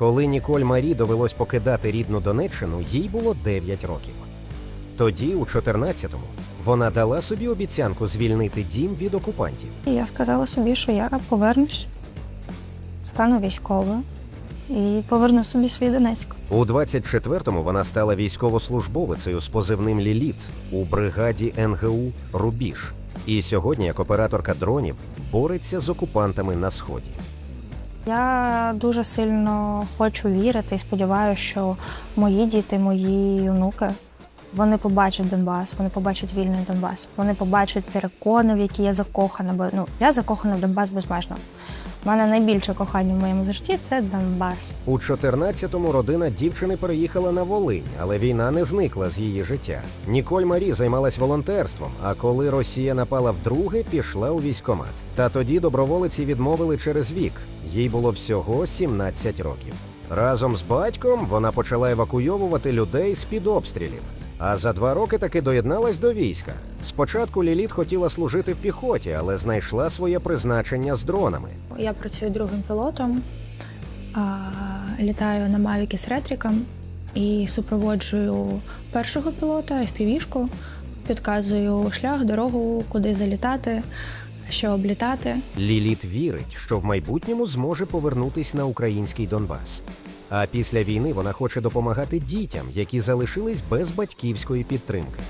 Коли Ніколь Марі довелось покидати рідну Донеччину, їй було 9 років. Тоді, у 14-му, вона дала собі обіцянку звільнити дім від окупантів. Я сказала собі, що я повернусь, стану військовою і поверну собі свій Донецьк. У 24-му вона стала військовослужбовицею з позивним Ліліт у бригаді НГУ Рубіж. І сьогодні, як операторка дронів, бореться з окупантами на сході. Я дуже сильно хочу вірити і сподіваюся, що мої діти, мої онуки, вони побачать Донбас, вони побачать вільний Донбас, вони побачать перекони, в які я закохана. Бо ну я закохана в Донбас безмежно. У мене найбільше кохання в моєму житті це Донбас. У 14-му родина дівчини переїхала на Волинь, але війна не зникла з її життя. Ніколь Марі займалась волонтерством, а коли Росія напала вдруге, пішла у військкомат. Та тоді доброволиці відмовили через вік. Їй було всього 17 років. Разом з батьком вона почала евакуйовувати людей з-під обстрілів. А за два роки таки доєдналась до війська. Спочатку Ліліт хотіла служити в піхоті, але знайшла своє призначення з дронами. Я працюю другим пілотом, літаю на Мавіки з ретриком і супроводжую першого пілота, FPV-шку, підказую шлях, дорогу, куди залітати, що облітати. Ліліт вірить, що в майбутньому зможе повернутись на український Донбас. А після війни вона хоче допомагати дітям, які залишились без батьківської підтримки.